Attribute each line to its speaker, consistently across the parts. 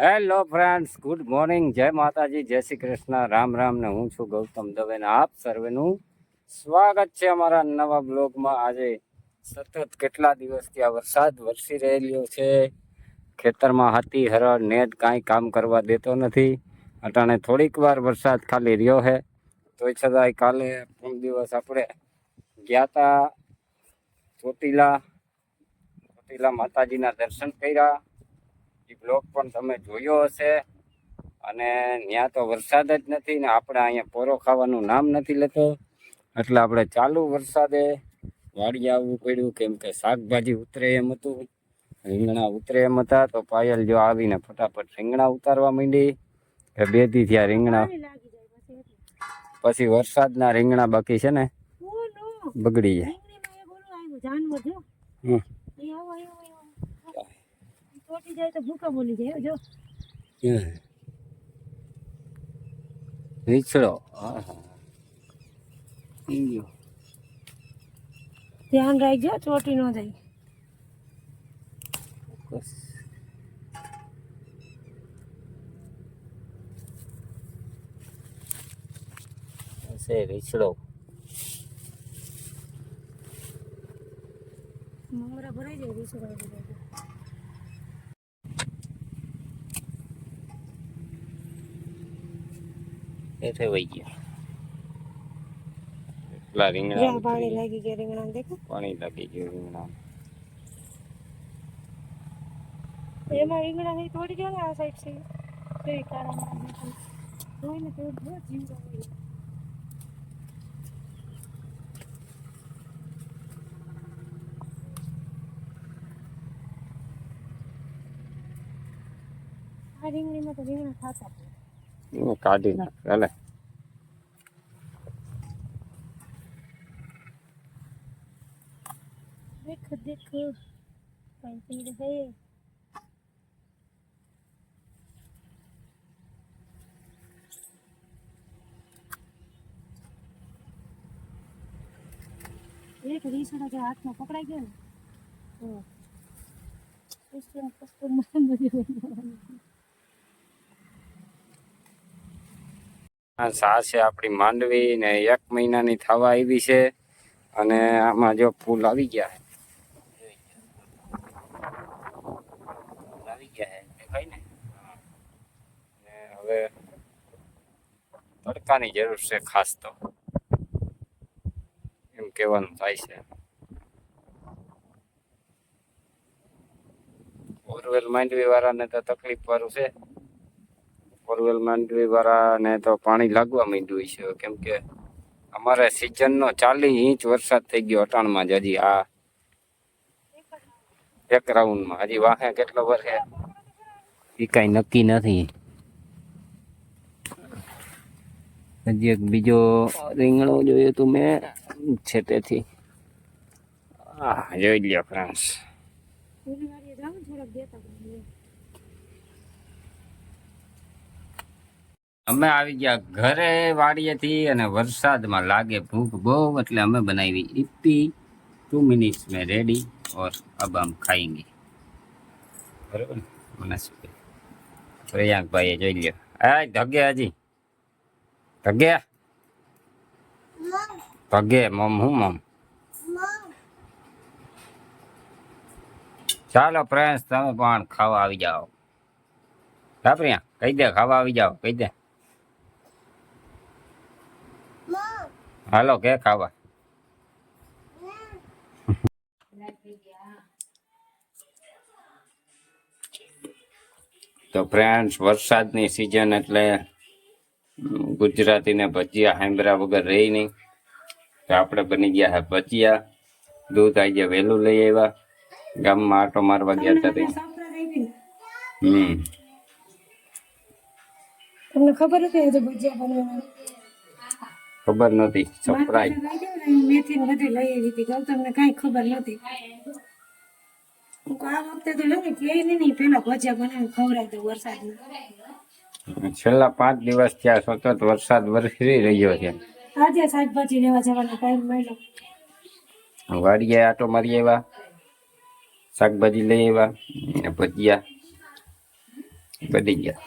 Speaker 1: Hello friends good morning જય માતાજી. જય શ્રી કૃષ્ણ. રામ રામ ને હું છું ગૌતમ દવે ને આપ સર્વેનું સ્વાગત છે અમારા નવા બ્લોગમાં. આજે સતત કેટલા દિવસથી આ વરસાદ વરસી રહેલો છે. ખેતરમાં હાથી, હરણ નેટ કાંઈ કામ કરવા દેતો નથી. અટાણે થોડીક વાર વરસાદ ખાલી રહ્યો છે. તોય છતાંય કાલે પૂર્ણ દિવસ આપણે ગયા તા ચોટીલા. ચોટીલા માતાજીના દર્શન કર્યા. એ બ્લોક પણ તમે જોયો હશે. અને ત્યાં તો વરસાદ જ નથી ને આપણે અહીંયા પોરો ખાવાનું નામ નથી લેતો. એટલે આપણે ચાલુ વરસાદે વાડી આવવું પડ્યું કેમ કે શાકભાજી ઉતરે એમ હતું. રીંગણા ઉતરે એમ હતા તો પાયલ જો આવીને ફટાફટ રીંગણા ઉતારવા માંડી. કે બે દી થયા રીંગણા. પછી વરસાદના રીંગણા બાકી છે ને? બગડી જાય. હમ.
Speaker 2: ચોટી જાય તો ભૂકા બોલી જાય જો.
Speaker 1: ગયો.
Speaker 2: ધ્યાન રાખજો ચોટી ન જાય.
Speaker 1: હશે રીછડો
Speaker 2: મમરા ભરાઈ જાય રીસોડા બધા
Speaker 1: એઠે વહી ગયો એટલા રીંગણા
Speaker 2: પાણી. લાગી ગયા રીંગણા દેખો
Speaker 1: પાણી લાગી ગયું રીંગણા
Speaker 2: એમાં રીંગણા નહીં તોડી ગયો ને આ સાઈડ છે તો એ મારા દેખાય. જોઈને તો બહુ જીવ જાય. આ રીંગણીમાં તો રીંગણા ખાતા
Speaker 1: એને કાઢી નાખ ચાલે
Speaker 2: દેખ દેખ પેડ હે એક રીસડા જો હાથમાં પકડાઈ ગયો ને તો પુષ્પન પુષ્પનમાં બધું
Speaker 1: આ સા છે આપણી માંડવી ને એક મહિનાની થવા આવી છે. અને આમાં જો ફૂલ આવી ગયા આવી ગયા છે ને? હવે તડકાની જરૂર છે ખાસ તો. એમ કહેવાનું થાય છે. બોરવેલ માંડવી વાળાને તો તકલીફ વાળું છે. બોરવેલ માંડવી વાળાને તો પાણી લાગવા માંડ્યું છે. કેમ કે અમારે સિઝનનો ચાલીસ ઇંચ વરસાદ થઈ ગયો અટાણમાં જ હજી આ એક રાઉન્ડમાં. હજી વાહે કેટલો વરસે? એ કાંઈ નક્કી નથી. હજી એક બીજો રીંગણો જોયો તું મેં છેટેથી હા જોઈ લ્યો ફ્રાન્સ
Speaker 2: પૂરી વાળી જાવ ને થોડાક દેતા પણ
Speaker 1: અમે આવી ગયા ઘરે વાડીએથી અને વરસાદમાં લાગે ભૂખ બહુ એટલે અમે બનાવી ઈપી ટુ મિનિટ્સ મેં રેડી ઓર અબ હમ ખાएंगे બરોબર મને શું પ્રિયાંકભાઈએ જોઈ લ્યો. એ ધગે હજી. ધગે ધગે મમ હું મમ ચાલો પ્રયાસ તમે પણ ખાવા આવી જાઓ. હા પ્રિયા કહી દે ખાવા આવી જાઓ કહી દે. હાલો કે ખાવા તો ફ્રેન્ડ્સ વરસાદની સિઝન એટલે હમ, ગુજરાતીને ભજીયા હાંભરા વગર રહી નહીં. તો આપણે બની ગયા હે ભજીયા. દૂધ આજે વહેલું લઈ આવ્યા. ગામમાં આટો મારવા ગયા હતા તે.
Speaker 2: સાપરા આવી ને?
Speaker 1: હમ.
Speaker 2: તમને ખબર હતી આજે ભજીયા બનવાના
Speaker 1: ખબર નથી સપ્રાઈઝ
Speaker 2: મેથી બધી લઈ આવી હતી ગૌતમને કઈ ખબર નહોતી. આ વખતે તો લઈ કે નહીં પેલા ભજીયા બનાવી ખવડાવી દઉં વરસાદ
Speaker 1: છેલ્લા પાંચ દિવસ ત્યાં સતત વરસાદ વરસી રહ્યો છે.
Speaker 2: આજે શાકભાજી લેવા જવાનો ટાઈમ મળ્યો.
Speaker 1: વાડીએ આટો મારી આવ્યા શાકભાજી લઈ આવ્યા ને ભજીયા બધી ગયા.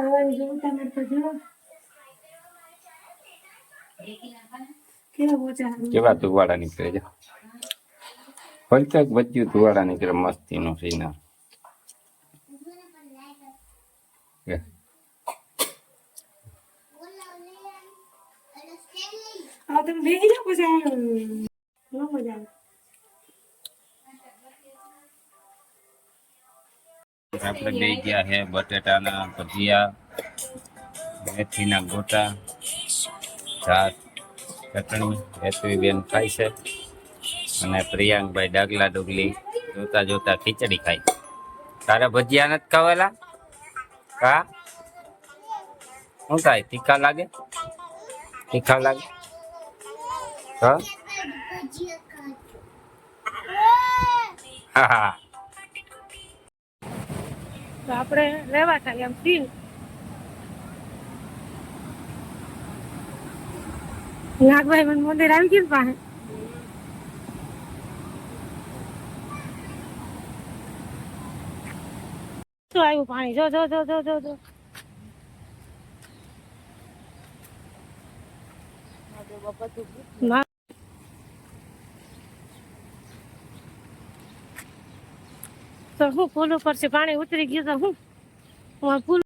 Speaker 2: ખાવાની જેવું તમારે તો જો. કેવા
Speaker 1: તુવાડા નીકળે છે? ફરચાક બચ્યું તુવાડા નીકળે મસ્તીનું સીના કે
Speaker 2: આ તમે બેસી જાઓ પછી મજા આવે.
Speaker 1: આપણે બે ગયા છે બટેટાના ભજીયા, મેથીના ગોટા ભાત ચટણી હેતવી ખાય છે અને પ્રિયાંકભાઈ ડાગલા ડુગલી જોતા જોતા ખીચડી ખાય. તારા ભજીયા નથી ખાવેલા? કા? શું થાય? તીખા લાગે? તીખા લાગે? હા હા.
Speaker 2: તો આપણે લેવા થાય એમ ફીલ નાગભાઈ મને મંદિર આવી ગયું પાસે શું આવ્યું પાણી? જો જો જો જો જો જો. તો હું પુલ ઉપર છે પાણી ઉતરી ગયું તો હું પુલ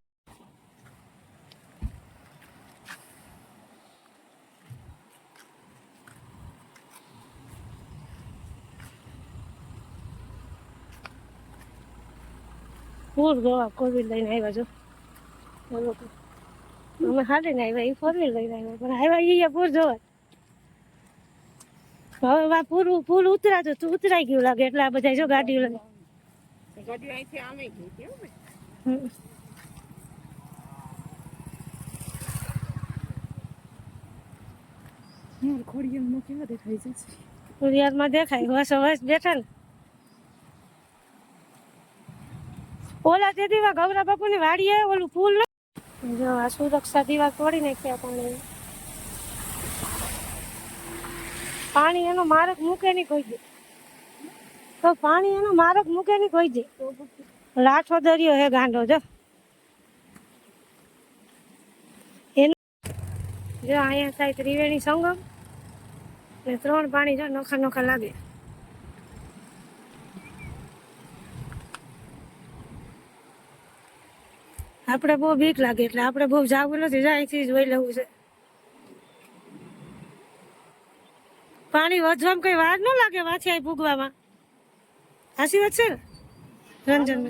Speaker 2: પૂર ગોવા કોવિડ લઈને આવ્યા એ લોકો. અમે હાલીને આવ્યા, એ ફોર વ્હીલ લઈને આવ્યા. પણ આવ્યા અહીંયા પૂર જોવા. હવે પૂર પુલ ઉતરાતું તું ઉતરાઈ ગયું લાગે એટલે આ બધા જો ગાડીઓ લઈને. દેખાય બેઠા ને. ઓલા તે દીવા ગૌરા બાપુની વાડીએ ઓલું ફૂલ જો આ સુરક્ષા દીવા તોડી નાખ્યા પણ પાણી એનો માર્ગ મૂકે નહીં કોઈ દે તો પાણી એનો મારક મૂકે નહીં કોઈ દે. લાઠો દરિયો હે ગાંડો, જો. જો અહીંયા થાય ત્રિવેણી સંગમ. ને ત્રણ પાણી જો નોખા નોખા લાગે. આપણે બહુ બીક લાગે એટલે આપણે બહુ જાવું નથી જાય અહીંથી જોઈ લેવું છે. પાણી વધવામાં કઈ વાર ન લાગે વાંચી અહીં ભૂગવામાં. હાસી વાત છે? ને રંજન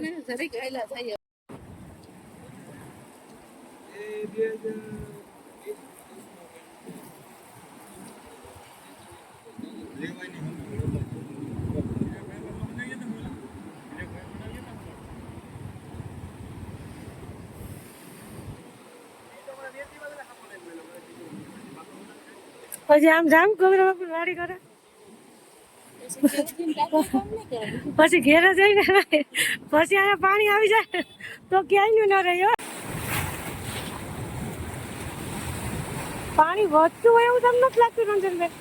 Speaker 2: પછી આમ જામ ગૌરવ બાપુ વાડી કરે? પછી ઘેરે જઈને પછી અહીંયા પાણી આવી જાય. તો ક્યાંય ન રહ્યો પાણી વધતું હોય એવું તમને નથી લાગતું રંજનભાઈ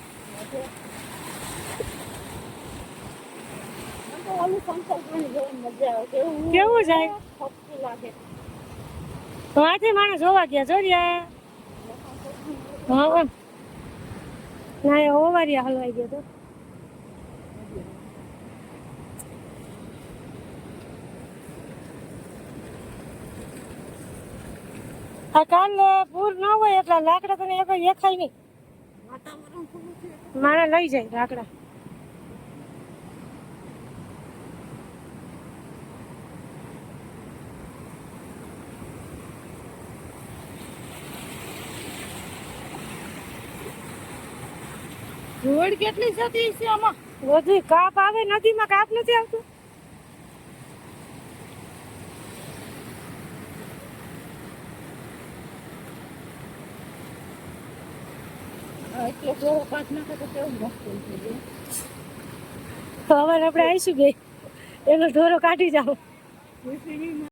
Speaker 2: કેવું જાય? વાંચે માણસ જોવા ગયા જોરિયા હા ના ઓવારિયા હલવાઈ ગયો તો. આ કાલે પૂર ન હોય એટલે લાકડા તને એક દેખાય નહીં. મારા લઈ જાય લાકડા.
Speaker 3: રોડ કેટલી જતી છે આમાં?
Speaker 2: બધું કાપ આવે, નદીમાં કાપ નથી આવતું?
Speaker 3: એટલે થોડો પાક નાખે તો કેવું
Speaker 2: હવે આપણે આવીશું ભાઈ એનો ઢોરો કાઢી જાઓ.